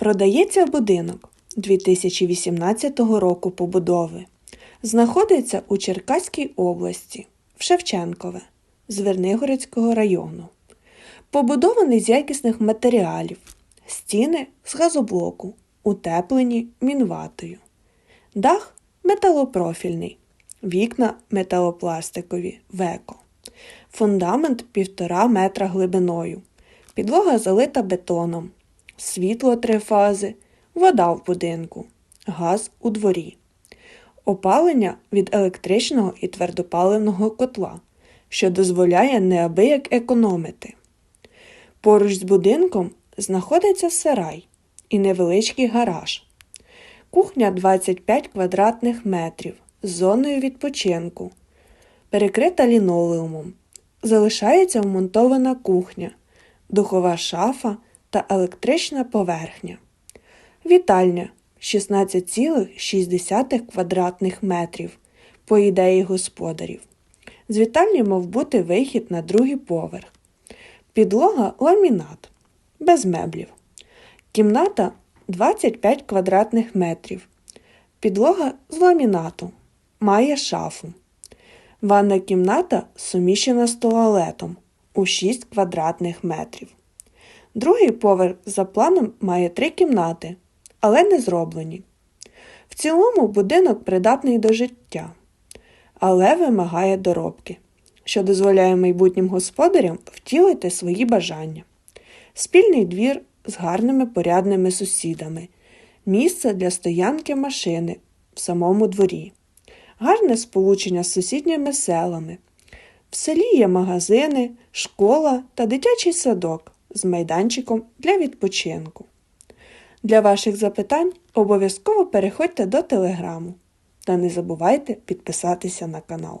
Продається будинок 2018 року побудови. Знаходиться у Черкаській області, в Шевченкове, Звернигородського району. Побудований з якісних матеріалів, стіни з газоблоку, утеплені мінватою. Дах металопрофільний, вікна металопластикові, веко. Фундамент півтора метра глибиною. Підлога залита бетоном. Світло три фази, вода в будинку, газ у дворі. Опалення від електричного і твердопаливного котла, що дозволяє неабияк економити. Поруч з будинком знаходиться сарай і невеличкий гараж. Кухня 25 квадратних метрів з зоною відпочинку, перекрита лінолеумом. Залишається вмонтована кухня, духова шафа та електрична поверхня. Вітальня 16,6 квадратних метрів, по ідеї господарів. З вітальні мав бути вихід на другий поверх. Підлога ламінат, без меблів. Кімната 25 квадратних метрів. Підлога з ламінату. Має шафу. Ванна кімната суміщена з туалетом у 6 квадратних метрів. Другий поверх за планом має три кімнати, але не зроблені. В цілому будинок придатний до життя, але вимагає доробки, що дозволяє майбутнім господарям втілити свої бажання. Спільний двір з гарними порядними сусідами, місце для стоянки машини в самому дворі, гарне сполучення з сусідніми селами. В селі є магазини, школа та дитячий садок з майданчиком для відпочинку. Для ваших запитань обов'язково переходьте до телеграму та не забувайте підписатися на канал.